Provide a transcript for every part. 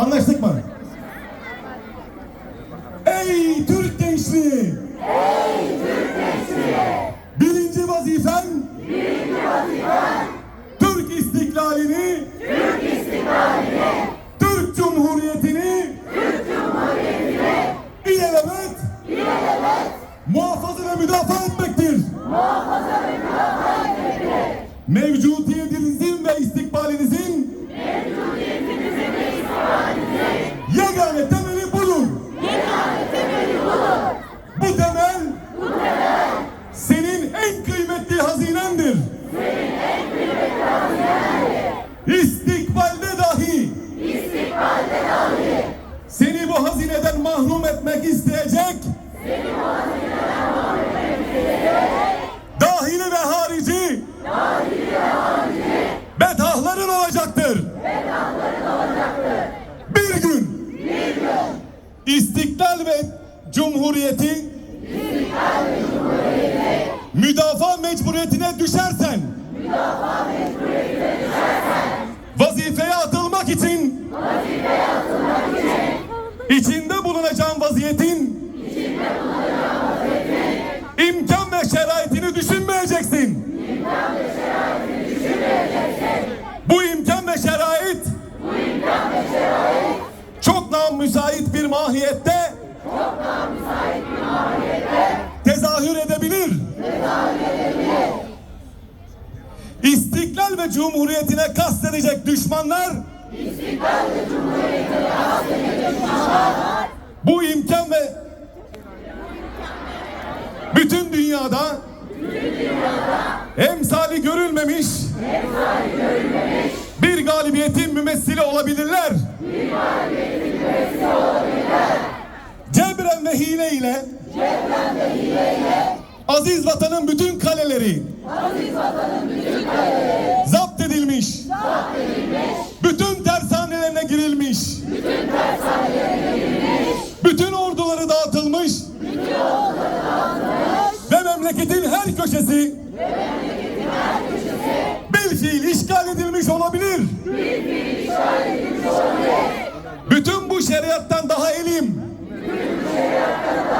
Anlaştık mı? Ey Türk gençliği! Ey Türk gençliği! Birinci vazifen Birinci vazifen Türk istiklalini Türk istiklalini Türk Cumhuriyetini Türk Cumhuriyetini ilelebet ilelebet muhafaza ve müdafaa etmektir. Muhafaza ve müdafaa etmektir. Mevcudiyetinizin etmek isteyecek, dahili ve harici, dahili ve harici, bedahların olacaktır. Bir gün. İstiklal ve Cumhuriyeti müdafaa mecburiyetine düşersen vazifeye atılmak için içinde bulunacağın vaziyetin imkan ve şeraitini düşünmeyeceksin. Bu imkan ve şerait çok daha müsait bir mahiyette tezahür edebilir. İstiklal ve Cumhuriyetine kastedecek düşmanlar bu imkan ve bütün dünyada emsali görülmemiş bir galibiyetin mümessili olabilirler. Cebren ve hile ile aziz vatanın bütün kaleleri memleketin her köşesi bilfiil işgal edilmiş olabilir. Bütün bu şeriattan daha elim. Ve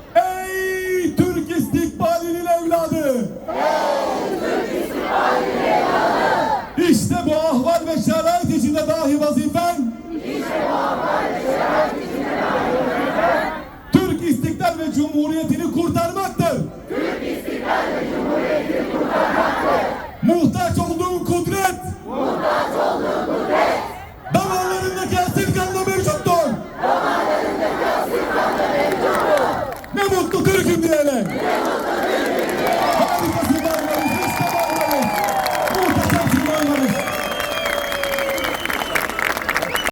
Şimdi ele.